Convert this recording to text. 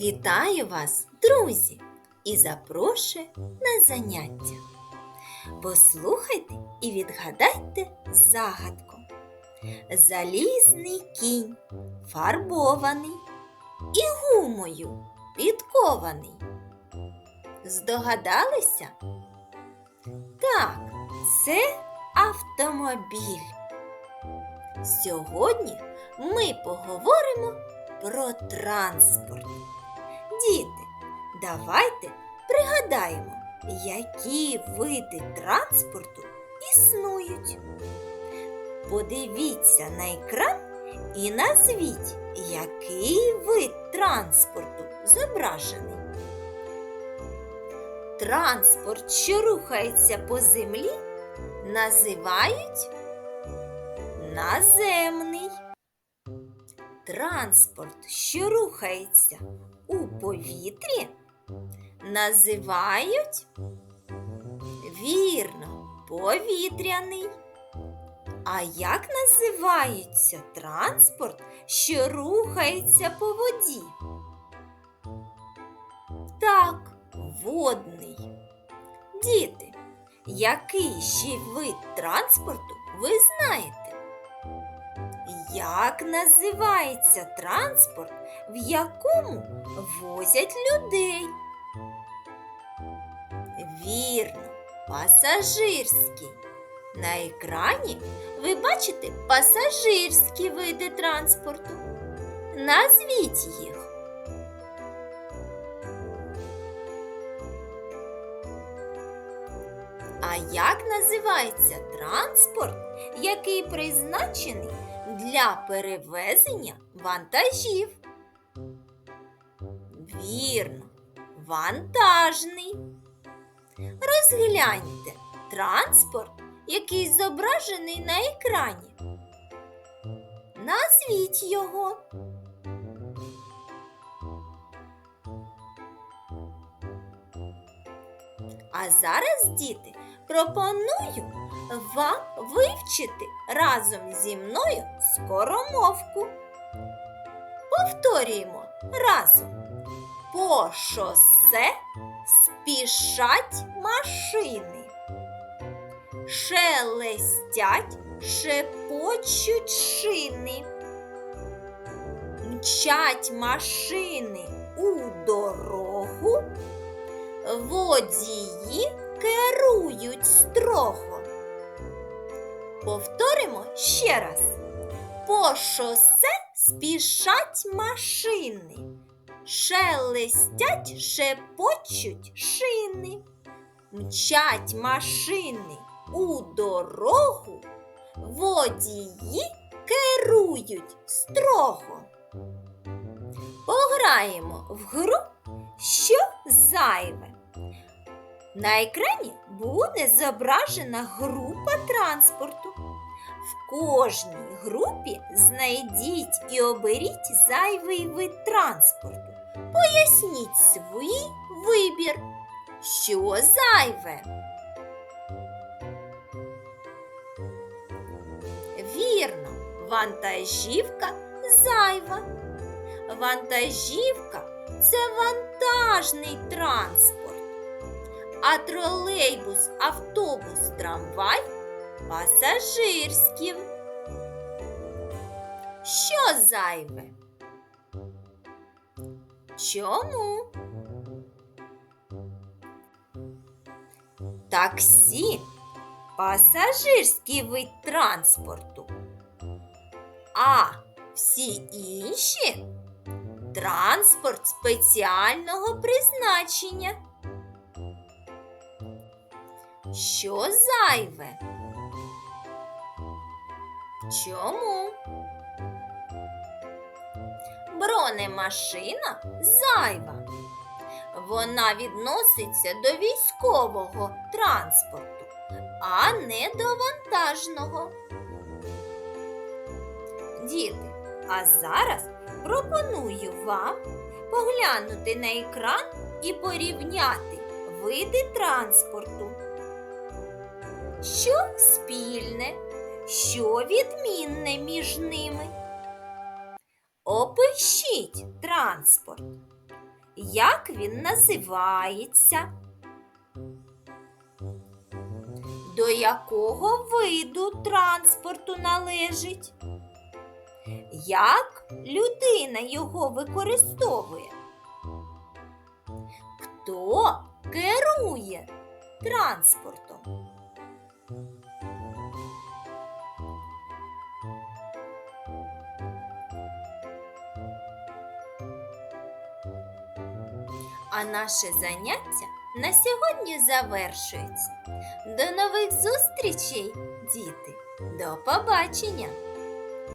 Вітаю вас, друзі, і запрошую на заняття. Послухайте і відгадайте загадку. Залізний кінь фарбований і гумою підкований. Здогадалися? Так, це автомобіль. Сьогодні ми поговоримо про транспорт. Діти, давайте пригадаємо, які види транспорту існують. Подивіться на екран і назвіть, який вид транспорту зображений. Транспорт, що рухається по землі, називають наземний. Транспорт, що рухається у повітрі, називають вірно, повітряний. А як називається транспорт, що рухається по воді? Так, водний. Діти, який ще вид транспорту ви знаєте? Як називається транспорт, в якому возять людей? Вірно, пасажирський. На екрані ви бачите пасажирські види транспорту. Назвіть їх. А як називається транспорт, який призначений для перевезення вантажів? Вірно, вантажний. Розгляньте транспорт, який зображений на екрані. Назвіть його. А зараз, діти, пропоную вам вивчити разом зі мною скоромовку. Повторюємо разом. По шосе спішать машини. Шелестять, шепочуть шини. Мчать машини у дорогу, водії керують строго. Повторимо ще раз. По шосе спішать машини, шелестять, шепочуть шини, мчать машини у дорогу, водії керують строго. Пограємо в гру, що зайве. На екрані буде зображена група транспорту. В кожній групі знайдіть і оберіть зайвий вид транспорту. Поясніть свій вибір. Що зайве? Вірно, вантажівка зайва. Вантажівка це вантажний транспорт а тролейбус, автобус, трамвай пасажирським. Що зайве? Чому? Таксі пасажирський вид транспорту. А всі інші транспорт спеціального призначення. Що зайве? Чому? Бронемашина зайва. Вона відноситься до військового транспорту, а не до вантажного. Діти, а зараз пропоную вам поглянути на екран і порівняти види транспорту. Що спільне, що відмінне між ними? Опишіть транспорт. Як він називається? До якого виду транспорту належить? Як людина його використовує? Хто керує транспортом? А наше заняття на сьогодні завершується. До нових зустрічей, діти! До побачення!